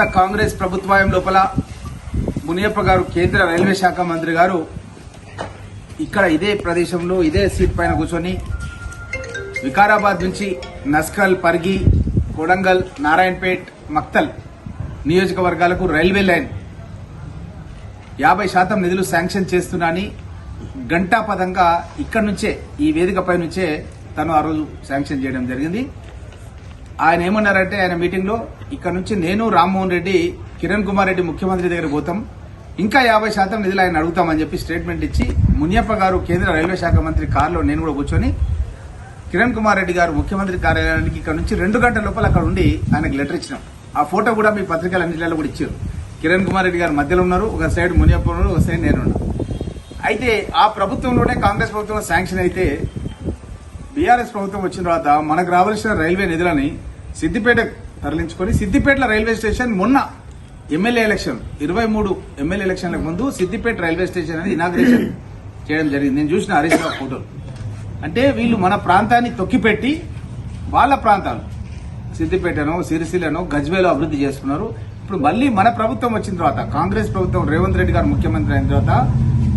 గత కాంగ్రెస్ ప్రభుత్వం లోపల మునియప్ప గారు కేంద్ర రైల్వే శాఖ మంత్రి గారు ఇక్కడ ఇదే ప్రదేశంలో ఇదే సీట్ పైన కూర్చొని వికారాబాద్ నుంచి నస్కల్ పర్గి కొడంగల్ నారాయణపేట్ మక్తల్ నియోజకవర్గాలకు రైల్వే లైన్. యాభై శాతం నిధులు శాంక్షన్ చేస్తున్నాని గంటాపదంగా ఇక్కడ నుంచే ఈ వేదికపై నుంచే తను ఆ రోజు శాంక్షన్ చేయడం జరిగింది. ఆయన ఏమన్నారంటే ఆయన మీటింగ్లో ఇక్కడ నుంచి నేను రామ్మోహన్ రెడ్డి కిరణ్ కుమార్ రెడ్డి ముఖ్యమంత్రి దగ్గర పోతాం. ఇంకా యాభై శాతం నిధులు ఆయన అడుగుతామని చెప్పి స్టేట్మెంట్ ఇచ్చి మునియప్ప గారు కేంద్ర రైల్వే శాఖ మంత్రి కారులో నేను కూడా కూర్చొని కిరణ్ కుమార్ రెడ్డి గారు ముఖ్యమంత్రి కార్యాలయానికి ఇక్కడ నుంచి రెండు గంటల లోపల అక్కడ ఉండి ఆయనకు లెటర్ ఇచ్చినాం. ఆ ఫోటో కూడా మీ పత్రికల అన్నింటిలో కూడా ఇచ్చారు. కిరణ్ కుమార్ రెడ్డి గారు మధ్యలో ఉన్నారు ఒక సైడ్ మునియప్ప ఉన్నారు ఒక సైడ్ నేను ఉన్నా అయితే ఆ ప్రభుత్వంలోనే కాంగ్రెస్ ప్రభుత్వం శాంక్షన్ అయితే బీఆర్ఎస్ ప్రభుత్వం వచ్చిన తర్వాత మనకు రావాల్సిన రైల్వే నిధులని సిద్దిపేట తరలించుకొని సిద్దిపేటల రైల్వే స్టేషన్ మొన్న ఎమ్మెల్యే ఎలక్షన్ ఇరవై మూడు ఎమ్మెల్యే ఎలక్షన్లకు ముందు సిద్దిపేట రైల్వే స్టేషన్ అనేది ఇనాగ్రేషన్ చేయడం జరిగింది. నేను చూసిన హరీష్ రావు ఫోటోలు అంటే వీళ్ళు మన ప్రాంతాన్ని తొక్కిపెట్టి వాళ్ళ ప్రాంతాలు. సిద్దిపేటను సిరిసిలను గజ్వేలో అభివృద్ధి చేసుకున్నారు. ఇప్పుడు మళ్ళీ మన ప్రభుత్వం వచ్చిన తర్వాత కాంగ్రెస్ ప్రభుత్వం రేవంత్ రెడ్డి గారు ముఖ్యమంత్రి అయిన తర్వాత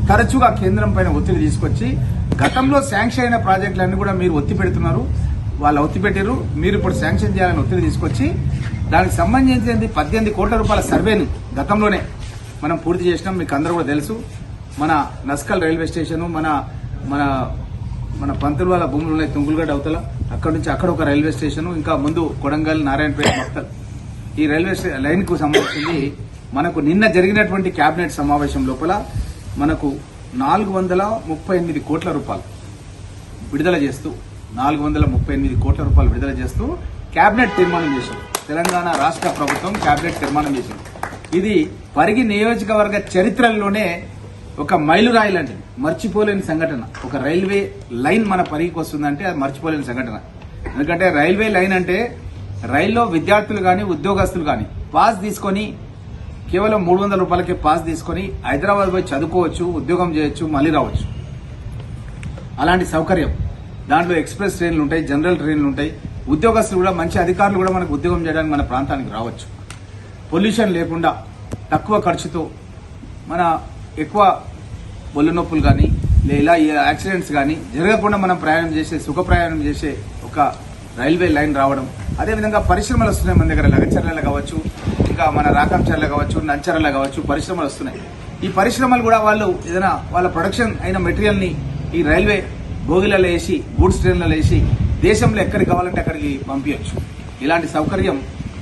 తరచుగా కేంద్రం పైన ఒత్తిడి తీసుకొచ్చి గతంలో శాంక్షన్ అయిన ప్రాజెక్టులన్నీ కూడా మీరు ఒత్తి పెడుతున్నారు. వాళ్ళు ఒత్తి పెట్టారు మీరు ఇప్పుడు శాంక్షన్ చేయాలని ఒత్తిడి తీసుకొచ్చి దానికి సంబంధించింది పద్దెనిమిది కోట్ల రూపాయల సర్వేను గతంలోనే మనం పూర్తి చేసినాం. మీకు అందరూ కూడా తెలుసు. మన నస్కల్ రైల్వే స్టేషను మన మన మన పంతుల వాళ్ళ భూములు ఉన్నాయి తుంగులగడ్డ అవతల. అక్కడ నుంచి అక్కడ ఒక రైల్వే స్టేషను ఇంకా ముందు కొడంగల్ నారాయణపేట మక్తల్ ఈ రైల్వే లైన్కు సంబంధించింది మనకు నిన్న జరిగినటువంటి కేబినెట్ సమావేశం లోపల మనకు నాలుగు వందల ముప్పై ఎనిమిది కోట్ల రూపాయలు విడుదల చేస్తూ నాలుగు వందల ముప్పై ఎనిమిది కోట్ల రూపాయలు విడుదల చేస్తూ కేబినెట్ తీర్మానం చేశారు. తెలంగాణ రాష్ట్ర ప్రభుత్వం కేబినెట్ తీర్మానం చేసింది. ఇది పరిగి నియోజకవర్గ చరిత్రలోనే ఒక మైలురాయి లాంటిది మర్చిపోలేని సంఘటన. ఒక రైల్వే లైన్ మన పరిగికి వస్తుందంటే అది మర్చిపోలేని సంఘటన. ఎందుకంటే రైల్వే లైన్ అంటే రైల్లో విద్యార్థులు కానీ ఉద్యోగస్తులు కానీ పాస్ తీసుకొని కేవలం మూడు వందల రూపాయలకి పాస్ తీసుకొని హైదరాబాద్ పోయి చదువుకోవచ్చు ఉద్యోగం చేయొచ్చు మళ్ళీ రావచ్చు. అలాంటి సౌకర్యం. దాంట్లో ఎక్స్ప్రెస్ ట్రైన్లు ఉంటాయి జనరల్ ట్రైన్లు ఉంటాయి. ఉద్యోగస్తులు కూడా మంచి అధికారులు కూడా మనకు ఉద్యోగం చేయడానికి మన ప్రాంతానికి రావచ్చు. పొల్యూషన్ లేకుండా తక్కువ ఖర్చుతో మన ఎక్కువ ఒళ్ళు నొప్పులు కానీ ఇలా యాక్సిడెంట్స్ కానీ జరగకుండా మనం ప్రయాణం చేసే సుఖ ప్రయాణం చేసే ఒక రైల్వే లైన్ రావడం అదేవిధంగా పరిశ్రమలు వస్తున్నాయి మన దగ్గర లగచర్లలో కావచ్చు ఇంకా మన రాకంచర్ల కావచ్చు నంచర్ల కావచ్చు పరిశ్రమలు వస్తున్నాయి. ఈ పరిశ్రమలు కూడా వాళ్ళు ఏదైనా వాళ్ళ ప్రొడక్షన్ అయిన మెటీరియల్ని ఈ రైల్వే భోగిలలో వేసి గూడ్స్ ట్రైన్లలో వేసి దేశంలో ఎక్కడికి కావాలంటే అక్కడికి పంపించచ్చు ఇలాంటి సౌకర్యం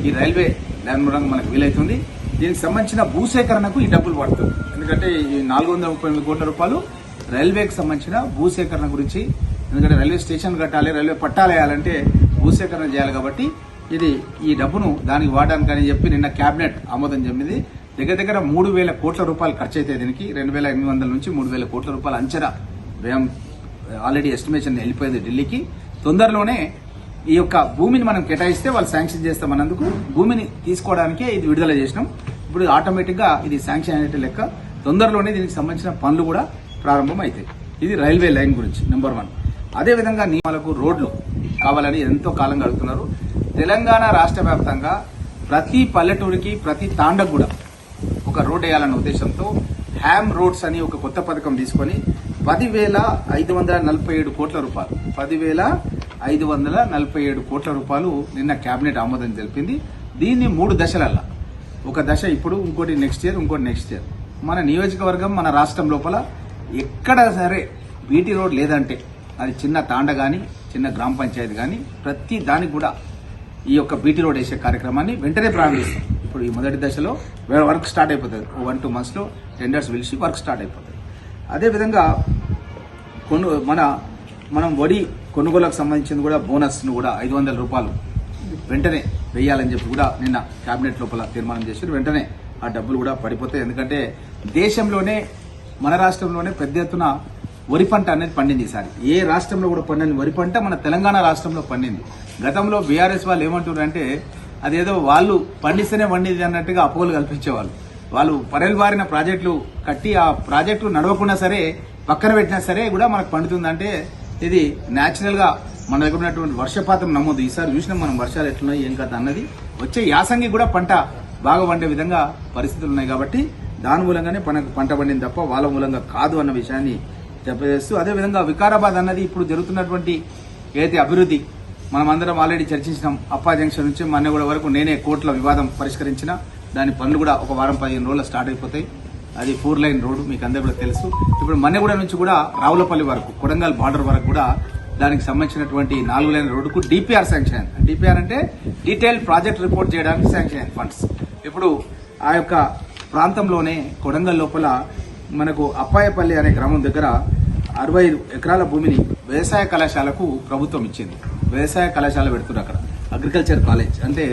ఈ రైల్వే దాని మూలంగా మనకు వీలవుతుంది దీనికి సంబంధించిన భూసేకరణకు ఈ డబ్బులు పడుతుంది. ఎందుకంటే ఈ నాలుగు వందల ముప్పై ఎనిమిది కోట్ల రూపాయలు రైల్వేకి సంబంధించిన భూసేకరణ గురించి ఎందుకంటే రైల్వే స్టేషన్ కట్టాలి రైల్వే పట్టాలు వేయాలంటే భూసేకరణ చేయాలి కాబట్టి ఇది ఈ డబ్బును దానికి వాడడానికి అని చెప్పి నిన్న కేబినెట్ ఆమోదం చెప్పింది దగ్గర దగ్గర మూడు వేల కోట్ల రూపాయలు ఖర్చు అయితే దీనికి రెండు వేల ఎనిమిది వందల నుంచి మూడు వేల కోట్ల రూపాయలు అంచనా వ్యయం ఆల్రెడీ ఎస్టిమేషన్ వెళ్ళిపోయింది ఢిల్లీకి. తొందరలోనే ఈ యొక్క భూమిని మనం కేటాయిస్తే వాళ్ళు శాంక్షన్ చేస్తామన్నందుకు భూమిని తీసుకోవడానికే ఇది విడుదల చేసినాం. ఇప్పుడు ఆటోమేటిక్గా ఇది శాంక్షన్ అయినట్టు లెక్క. తొందరలోనే దీనికి సంబంధించిన పనులు కూడా ప్రారంభం అవుతాయి ఇది రైల్వే లైన్ గురించి నెంబర్ వన్. అదేవిధంగా నియమాలకు రోడ్లు కావాలని ఎంతో కాలంగా అడుగుతున్నారు తెలంగాణ రాష్ట్ర వ్యాప్తంగా ప్రతి పల్లెటూరికి ప్రతి తాండకు కూడా ఒక రోడ్ వేయాలన్న ఉద్దేశంతో హ్యామ్ రోడ్స్ అని ఒక కొత్త పథకం తీసుకొని పదివేల ఐదు వందల నలభై ఏడు కోట్ల రూపాయలు పదివేల ఐదు వందల నలభై ఏడు కోట్ల రూపాయలు నిన్న కేబినెట్ ఆమోదం తెలిపింది. దీన్ని మూడు దశలల్లా. ఒక దశ ఇప్పుడు ఇంకోటి నెక్స్ట్ ఇయర్ ఇంకోటి నెక్స్ట్ ఇయర్ మన నియోజకవర్గం మన రాష్ట్రం లోపల ఎక్కడ సరే బీటీ రోడ్ లేదంటే అది చిన్న తాండ కానీ చిన్న గ్రామ పంచాయతీ కానీ ప్రతి దానికి కూడా ఈ యొక్క బీటీ రోడ్ వేసే కార్యక్రమాన్ని వెంటనే ప్రారంభిస్తాం. ఇప్పుడు ఈ మొదటి దశలో వర్క్ స్టార్ట్ అయిపోతుంది. వన్ టూ మంత్స్లో టెండర్స్ పిలిచి వర్క్ స్టార్ట్ అయిపోతుంది. అదేవిధంగా కొను మన మనం వడి కొనుగోలుకు సంబంధించింది కూడా బోనస్ను కూడా ఐదు వందల రూపాయలు వెంటనే వేయాలని చెప్పి కూడా నిన్న కేబినెట్ లోపల తీర్మానం చేశారు. వెంటనే ఆ డబ్బులు కూడా పడిపోతాయి. ఎందుకంటే దేశంలోనే మన రాష్ట్రంలోనే పెద్ద ఎత్తున వరి పంట అనేది పండింది ఈసారి ఏ రాష్ట్రంలో కూడా పండని వరి పంట మన తెలంగాణ రాష్ట్రంలో పండింది. గతంలో బీఆర్ఎస్ వాళ్ళు ఏమంటున్నారంటే అదేదో వాళ్ళు పండిస్తేనే పండింది అన్నట్టుగా అపోహలు కల్పించేవాళ్ళు. వాళ్ళు పరెల్ బారిన ప్రాజెక్టులు కట్టి ఆ ప్రాజెక్టులు నడవకుండా సరే పక్కన పెట్టినా సరే కూడా మనకు పండుతుందంటే ఇది న్యాచురల్గా మన దగ్గర ఉన్నటువంటి వర్షపాతం నమోదు. ఈసారి చూసినాం మనం వర్షాలు ఎట్లున్నాయి ఏం కదా అన్నది. వచ్చే యాసంగి కూడా పంట బాగా పండే విధంగా పరిస్థితులు ఉన్నాయి కాబట్టి దాని మూలంగానే మనకు పంట పండింది తప్ప వాళ్ళ మూలంగా కాదు అన్న విషయాన్ని చెప్పజేస్తూ అదేవిధంగా వికారాబాద్ అన్నది ఇప్పుడు జరుగుతున్నటువంటి ఏదైతే అభివృద్ధి మనం అందరం ఆల్రెడీ చర్చించినాం. అప్పా జంక్షన్ నుంచి మన్నెగూడ వరకు నేనే కోర్టుల వివాదం పరిష్కరించిన. దాని పనులు కూడా ఒక వారం పదిహేను రోజులు స్టార్ట్ అయిపోతాయి. అది ఫోర్ లైన్ రోడ్డు మీకు అందరూ కూడా తెలుసు. ఇప్పుడు మన్నెగూడ నుంచి కూడా రావులపల్లి వరకు కొడంగల్ బార్డర్ వరకు కూడా దానికి సంబంధించినటువంటి నాలుగు లైన్ రోడ్డుకు డిపిఆర్ శాంక్షన్ అయింది డిపిఆర్ అంటే డీటెయిల్ ప్రాజెక్ట్ రిపోర్ట్ చేయడానికి శాంక్షన్ అయింది ఫండ్స్ ఇప్పుడు ఆ యొక్క ప్రాంతంలోనే కొడంగల్ లోపల మనకు అప్పాయపల్లి అనే గ్రామం దగ్గర అరవై ఐదు ఎకరాల భూమిని వ్యవసాయ కళాశాలకు ప్రభుత్వం ఇచ్చింది. వ్యవసాయ కళాశాల పెడుతున్నారు అక్కడ. అగ్రికల్చర్ కాలేజ్ అంటే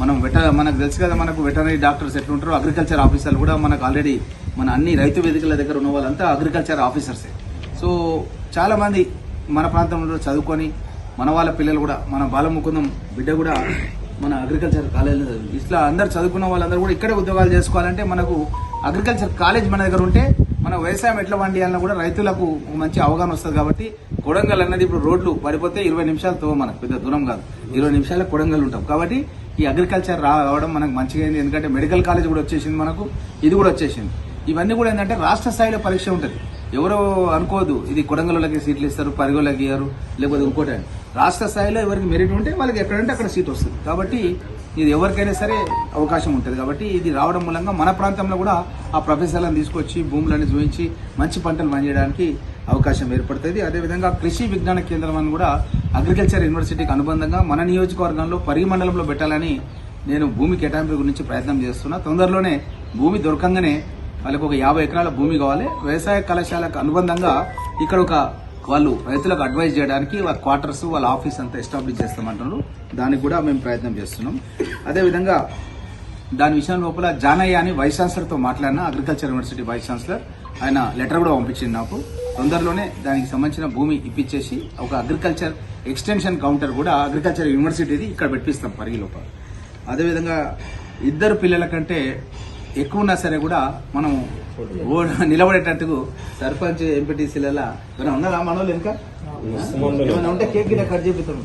మనం వెట మనకు తెలుసు కదా మనకు వెటనరీ డాక్టర్స్ ఎట్లుంటారో అగ్రికల్చర్ ఆఫీసర్లు కూడా మనకు ఆల్రెడీ మన అన్ని రైతు వేదికల దగ్గర ఉన్న వాళ్ళంతా అగ్రికల్చర్ ఆఫీసర్సే సో చాలామంది మన ప్రాంతంలో చదువుకొని మన వాళ్ళ పిల్లలు కూడా మన బాలముకుందం బిడ్డ కూడా మన అగ్రికల్చర్ కాలేజ్లో ఇట్లా అందరు చదువుకున్న వాళ్ళందరూ కూడా ఇక్కడే ఉద్యోగాలు చేసుకోవాలంటే మనకు అగ్రికల్చర్ కాలేజ్ మన దగ్గర ఉంటే మన వ్యవసాయం ఎట్లా వండియాలన్నా కూడా రైతులకు మంచి అవగాహన వస్తుంది కాబట్టి కొడంగల్ అన్నది ఇప్పుడు రోడ్లు పడిపోతే ఇరవై నిమిషాలు తో మనకు పెద్ద దూరం కాదు. ఇరవై నిమిషాల కొడంగల్ ఉంటాం. కాబట్టి ఈ అగ్రికల్చర్ రావడం మనకు మంచిగా అయింది. ఎందుకంటే మెడికల్ కాలేజ్ కూడా వచ్చేసింది మనకు ఇది కూడా వచ్చేసింది. ఇవన్నీ కూడా ఏంటంటే రాష్ట్ర స్థాయిలో పరీక్ష ఉంటుంది. ఎవరో అనుకోదు ఇది కొడంగల్లోకి సీట్లు ఇస్తారు పరిగోళ్ళకి ఇయ్యారు లేకపోతే ఇంకోటి రాష్ట్ర స్థాయిలో ఎవరికి మెరిట్ ఉంటే వాళ్ళకి ఎక్కడంటే అక్కడ సీట్ వస్తుంది. కాబట్టి ఇది ఎవరికైనా సరే అవకాశం ఉంటుంది. కాబట్టి ఇది రావడం మూలంగా మన ప్రాంతంలో కూడా ఆ ప్రొఫెసర్లను తీసుకొచ్చి భూములను చూపించి మంచి పంటలు పనిచేయడానికి అవకాశం ఏర్పడుతుంది. అదేవిధంగా కృషి విజ్ఞాన కేంద్రం అని కూడా అగ్రికల్చర్ యూనివర్సిటీకి అనుబంధంగా మన నియోజకవర్గంలో పరిమండలంలో పెట్టాలని నేను భూమి కేటాయింపు గురించి ప్రయత్నం చేస్తున్నా. తొందరలోనే భూమి దొరకంగానే వాళ్ళకి ఒక యాభై ఎకరాల భూమి కావాలి. వ్యవసాయ కళాశాలకు అనుబంధంగా ఇక్కడ ఒక వాళ్ళు రైతులకు అడ్వైజ్ చేయడానికి వాళ్ళ క్వార్టర్స్ వాళ్ళ ఆఫీస్ అంతా ఎస్టాబ్లిష్ చేస్తామంటున్నారు. దానికి కూడా మేము ప్రయత్నం చేస్తున్నాం. అదేవిధంగా దాని విషయం లోపల జానయ్య అని వైస్ ఛాన్సలర్తో మాట్లాడిన అగ్రికల్చర్ యూనివర్సిటీ వైస్ ఛాన్సలర్ ఆయన లెటర్ కూడా పంపించింది నాకు. తొందరలోనే దానికి సంబంధించిన భూమి ఇప్పించేసి ఒక అగ్రికల్చర్ ఎక్స్టెన్షన్ కౌంటర్ కూడా అగ్రికల్చర్ యూనివర్సిటీది ఇక్కడ పెట్టిస్తాం పరిగి లోపల. అదేవిధంగా ఇద్దరు పిల్లల కంటే ఎక్కువ ఉన్నా సరే కూడా మనం ఓ నిలబడేటట్టుకు సర్పంచ్ ఎంపీటీసీల ఏమైనా ఉన్నారా మనోళ్ళు ఇంకా ఏమైనా ఉంటే కేక్ గిట్ట కట్ చేపిస్తాం.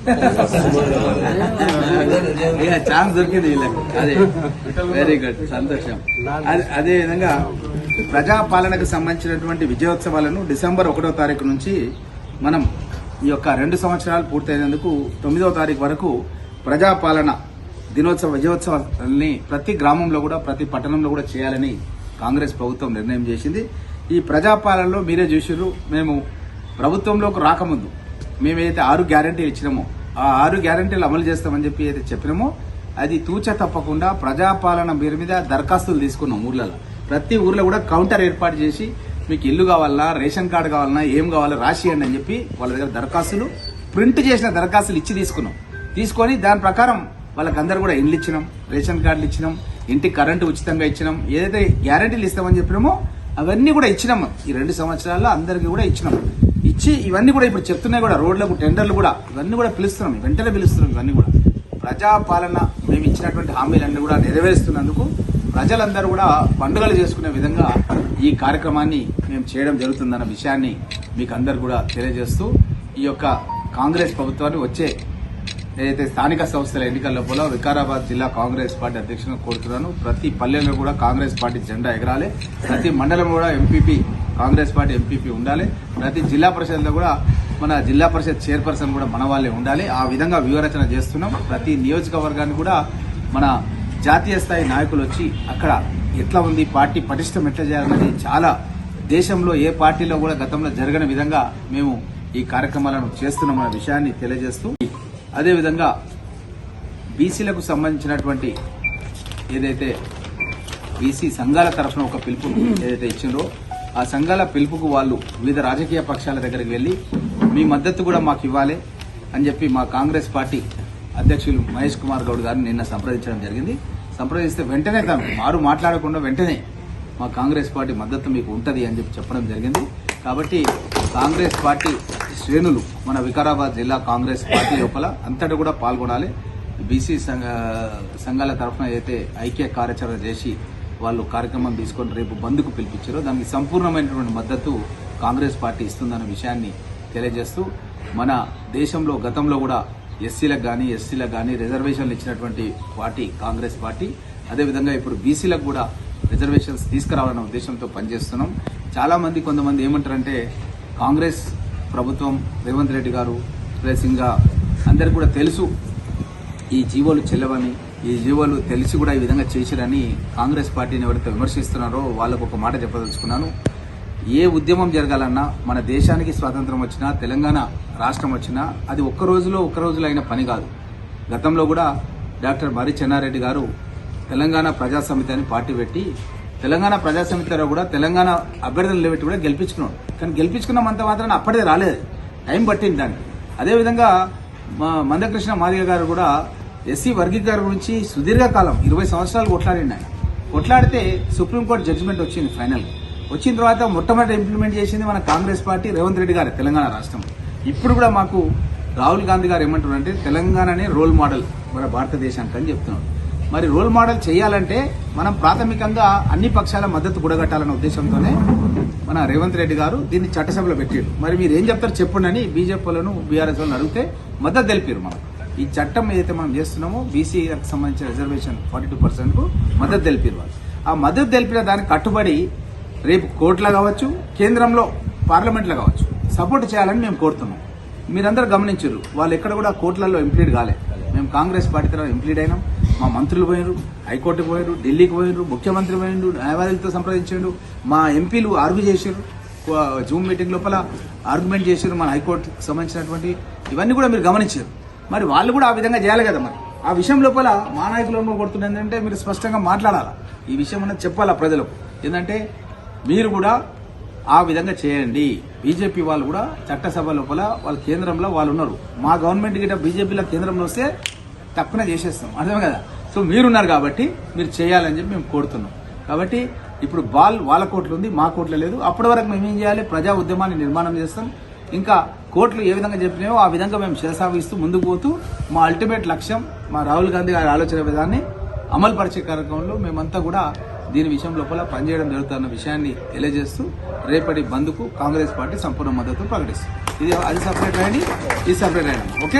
ఛాన్స్ దొరికింది వీళ్ళకి. అదే. వెరీ గుడ్ సంతోషం. అదే- అదే విధంగా ప్రజాపాలనకు సంబంధించినటువంటి విజయోత్సవాలను డిసెంబర్ ఒకటో తారీఖు నుంచి మనం ఈ యొక్క రెండు సంవత్సరాలు పూర్తయినందుకు తొమ్మిదవ తారీఖు వరకు ప్రజాపాలన దినోత్సవ విజయోత్సవాన్ని ప్రతి గ్రామంలో కూడా ప్రతి పట్టణంలో కూడా చేయాలని కాంగ్రెస్ ప్రభుత్వం నిర్ణయం చేసింది. ఈ ప్రజాపాలనలో మీరే చూసారు మేము ప్రభుత్వంలోకి రాకముందు మేమైతే ఆరు గ్యారంటీలు ఇచ్చినామో ఆ ఆరు గ్యారంటీలు అమలు చేస్తామని చెప్పి అయితే చెప్పినామో అది తూచ తప్పకుండా ప్రజాపాలన పేరు మీద దరఖాస్తులు తీసుకున్నాం ఊర్లలో. ప్రతి ఊర్లో కూడా కౌంటర్ ఏర్పాటు చేసి మీకు ఇల్లు కావాలన్నా రేషన్ కార్డు కావాలన్నా ఏం కావాలో రాసియండి అని చెప్పి వాళ్ళ దగ్గర దరఖాస్తులు ప్రింట్ చేసిన దరఖాస్తులు ఇచ్చి తీసుకున్నాం. తీసుకొని దాని ప్రకారం వాళ్ళకందరూ కూడా ఇండ్లు ఇచ్చినాం రేషన్ కార్డులు ఇచ్చినాం ఇంటికి కరెంటు ఉచితంగా ఇచ్చినాం. ఏదైతే గ్యారంటీలు ఇస్తామని చెప్పినామో అవన్నీ కూడా ఇచ్చినాం. ఈ రెండు సంవత్సరాల్లో అందరికీ కూడా ఇచ్చినాం. ఇచ్చి ఇవన్నీ కూడా ఇప్పుడు చెప్తున్నాయి కూడా రోడ్లకు టెండర్లు కూడా ఇవన్నీ కూడా పిలుస్తున్నాం. వెంటనే పిలుస్తున్నాం ఇవన్నీ కూడా. ప్రజాపాలన మేము ఇచ్చినటువంటి హామీలన్నీ కూడా నెరవేరుస్తున్నందుకు ప్రజలందరూ కూడా పండుగలు చేసుకునే విధంగా ఈ కార్యక్రమాన్ని మేము చేయడం జరుగుతుందన్న విషయాన్ని మీకు అందరు కూడా తెలియజేస్తూ ఈ యొక్క కాంగ్రెస్ ప్రభుత్వాన్ని వచ్చే ఏదైతే స్థానిక సంస్థల ఎన్నికల లోపల వికారాబాద్ జిల్లా కాంగ్రెస్ పార్టీ అధ్యక్షులను కోరుతున్నాను. ప్రతి పల్లెలో కూడా కాంగ్రెస్ పార్టీ జెండా ఎగరాలి. ప్రతి మండలం కూడా ఎంపీపీ కాంగ్రెస్ పార్టీ ఎంపీపీ ఉండాలి. ప్రతి జిల్లా పరిషత్లో కూడా మన జిల్లా పరిషత్ చైర్పర్సన్ కూడా మన వాళ్ళే ఉండాలి. ఆ విధంగా వ్యూహరచన చేస్తున్నాం. ప్రతి నియోజకవర్గాన్ని కూడా మన జాతీయ స్థాయి నాయకులు వచ్చి అక్కడ ఎట్లా ఉంది పార్టీ పటిష్టం ఎట్లా చేయాలన్నది చాలా దేశంలో ఏ పార్టీలో కూడా గతంలో జరగని విధంగా మేము ఈ కార్యక్రమాలను చేస్తున్నామన్న విషయాన్ని తెలియజేస్తూ అదేవిధంగా బీసీలకు సంబంధించినటువంటి ఏదైతే బీసీ సంఘాల తరఫున ఒక పిలుపు ఏదైతే ఇచ్చిందో ఆ సంఘాల పిలుపుకు వాళ్ళు వివిధ రాజకీయ పక్షాల దగ్గరికి వెళ్ళి మీ మద్దతు కూడా మాకు ఇవ్వాలి అని చెప్పి మా కాంగ్రెస్ పార్టీ అధ్యక్షులు మహేష్ కుమార్ గౌడ్ గారిని నిన్న సంప్రదించడం జరిగింది. సంప్రదిస్తే వెంటనే తను మారు మాట్లాడకుండా వెంటనే మా కాంగ్రెస్ పార్టీ మద్దతు మీకు ఉంటుంది అని చెప్పి చెప్పడం జరిగింది. కాబట్టి కాంగ్రెస్ పార్టీ శ్రేణులు మన వికారాబాద్ జిల్లా కాంగ్రెస్ పార్టీ లోపల అంతటా కూడా పాల్గొనాలి. బీసీ సంఘ సంఘాల తరఫున అయితే ఐక్య కార్యాచరణ చేసి వాళ్ళు కార్యక్రమం తీసుకొని రేపు బంద్కు పిలిపించారో దానికి సంపూర్ణమైనటువంటి మద్దతు కాంగ్రెస్ పార్టీ ఇస్తుందన్న విషయాన్ని తెలియజేస్తూ మన దేశంలో గతంలో కూడా ఎస్సీలకు కానీ ఎస్సీలకు కానీ రిజర్వేషన్లు ఇచ్చినటువంటి పార్టీ కాంగ్రెస్ పార్టీ. అదేవిధంగా ఇప్పుడు బీసీలకు కూడా రిజర్వేషన్స్ తీసుకురావాలన్న ఉద్దేశంతో పనిచేస్తున్నాం. చాలామంది కొంతమంది ఏమంటారంటే కాంగ్రెస్ ప్రభుత్వం రేవంత్ రెడ్డి గారు ప్లస్ ఇంకా అందరికి కూడా తెలుసు ఈ జీవోలు చెల్లవని ఈ జీవోలు తెలిసి కూడా ఈ విధంగా చేసిరని కాంగ్రెస్ పార్టీని ఎవరైతే విమర్శిస్తున్నారో వాళ్ళకు ఒక మాట చెప్పదలుచుకున్నాను. ఏ ఉద్యమం జరగాలన్నా మన దేశానికి స్వాతంత్రం వచ్చినా తెలంగాణ రాష్ట్రం వచ్చినా అది ఒక్క రోజులో ఒక్క రోజులో అయిన పని కాదు. గతంలో కూడా డాక్టర్ మరి చెన్నారెడ్డి గారు తెలంగాణ ప్రజా సమితి అని పార్టీ పెట్టి తెలంగాణ ప్రజాసమితిలో కూడా తెలంగాణ అభ్యర్థులు నిలబెట్టి కూడా గెలిపించుకున్నాడు కానీ గెలిపించుకున్నామంత మాత్రం అప్పటిదే రాలేదు. టైం పట్టింది దానికి. అదేవిధంగా మా మందకృష్ణ మాదిగ గారు కూడా ఎస్సీ వర్గీకరణ గురించి సుదీర్ఘకాలం ఇరవై సంవత్సరాలు కొట్లాడింది ఆయన. కొట్లాడితే సుప్రీంకోర్టు జడ్జిమెంట్ వచ్చింది ఫైనల్ వచ్చిన తర్వాత మొట్టమొదటి ఇంప్లిమెంట్ చేసింది మన కాంగ్రెస్ పార్టీ రేవంత్ రెడ్డి గారు తెలంగాణ రాష్ట్రం. ఇప్పుడు కూడా మాకు రాహుల్ గాంధీ గారు ఏమంటున్నారంటే తెలంగాణనే రోల్ మోడల్ మన భారతదేశానికి అని చెప్తున్నాడు. మరి రోల్ మోడల్ చేయాలంటే మనం ప్రాథమికంగా అన్ని పక్షాల మద్దతు కూడగట్టాలన్న ఉద్దేశంతోనే మన రేవంత్ రెడ్డి గారు దీన్ని చట్టసభలో పెట్టారు. మరి మీరు ఏం చెప్తారు చెప్పండి అని బీజేపీ వాళ్ళను బీఆర్ఎస్ వాళ్ళని అడిగితే మద్దతు తెలిపారు మనం. ఈ చట్టం ఏదైతే మనం చేస్తున్నామో బీసీకి సంబంధించిన రిజర్వేషన్ ఫార్టీ టూ పర్సెంట్కు మద్దతు తెలిపారు వాళ్ళు. ఆ మద్దతు తెలిపిన దానికి కట్టుబడి రేపు కోర్టులో కావచ్చు కేంద్రంలో పార్లమెంట్లో కావచ్చు సపోర్ట్ చేయాలని మేము కోరుతున్నాం. మీరందరూ గమనించారు వాళ్ళు ఎక్కడ కూడా కోర్టులలో ఇంప్లీడ్ కాలే. మేము కాంగ్రెస్ పార్టీ తరఫున ఇంప్లీడ్ అయినాం. మా మంత్రులు పోయారు హైకోర్టుకు పోయారు ఢిల్లీకి పోయినారు ముఖ్యమంత్రి పోయిండు న్యాయవాదులతో సంప్రదించాడు. మా ఎంపీలు ఆర్గ్యూ చేశారు జూమ్ మీటింగ్ లోపల ఆర్గ్యుమెంట్ చేశారు మన హైకోర్టుకు సంబంధించినటువంటి. ఇవన్నీ కూడా మీరు గమనించారు. మరి వాళ్ళు కూడా ఆ విధంగా చేయాలి కదా మరి. ఆ విషయం లోపల మా నాయకులను కొడుతున్న ఏంటంటే మీరు స్పష్టంగా మాట్లాడాలా? ఈ విషయం అనేది చెప్పాలా ప్రజలకు? ఏంటంటే మీరు కూడా ఆ విధంగా చేయండి. బీజేపీ వాళ్ళు కూడా చట్టసభ లోపల వాళ్ళ కేంద్రంలో వాళ్ళు ఉన్నారు. మా గవర్నమెంట్ గిట్ట బీజేపీలో కేంద్రంలో వస్తే తక్కువ చేసేస్తాం. అర్థం కదా? సో మీరున్నారు కాబట్టి మీరు చేయాలని చెప్పి మేము కోరుతున్నాం. కాబట్టి ఇప్పుడు బాల్ వాళ్ళ కోట్లు ఉంది మా కోట్లు లేదు. అప్పటి వరకు మేము ఏం చేయాలి? ప్రజా ఉద్యమాన్ని నిర్మాణం చేస్తాం. ఇంకా కోట్లు ఏ విధంగా చెప్పినాయో ఆ విధంగా మేము శిరసాగిస్తూ ముందుకు పోతూ మా అల్టిమేట్ లక్ష్యం మా రాహుల్ గాంధీ గారి ఆలోచన విధాన్ని అమలు పరిచే కార్యక్రమంలో మేమంతా కూడా దీని విషయం లోపల పనిచేయడం జరుగుతున్న విషయాన్ని తెలియజేస్తూ రేపటి బంద్కు కాంగ్రెస్ పార్టీ సంపూర్ణ మద్దతు ప్రకటిస్తుంది. ఇది అది సపరేట్ అయ్యండి ఇది సపరేట్ అయ్యండి ఓకే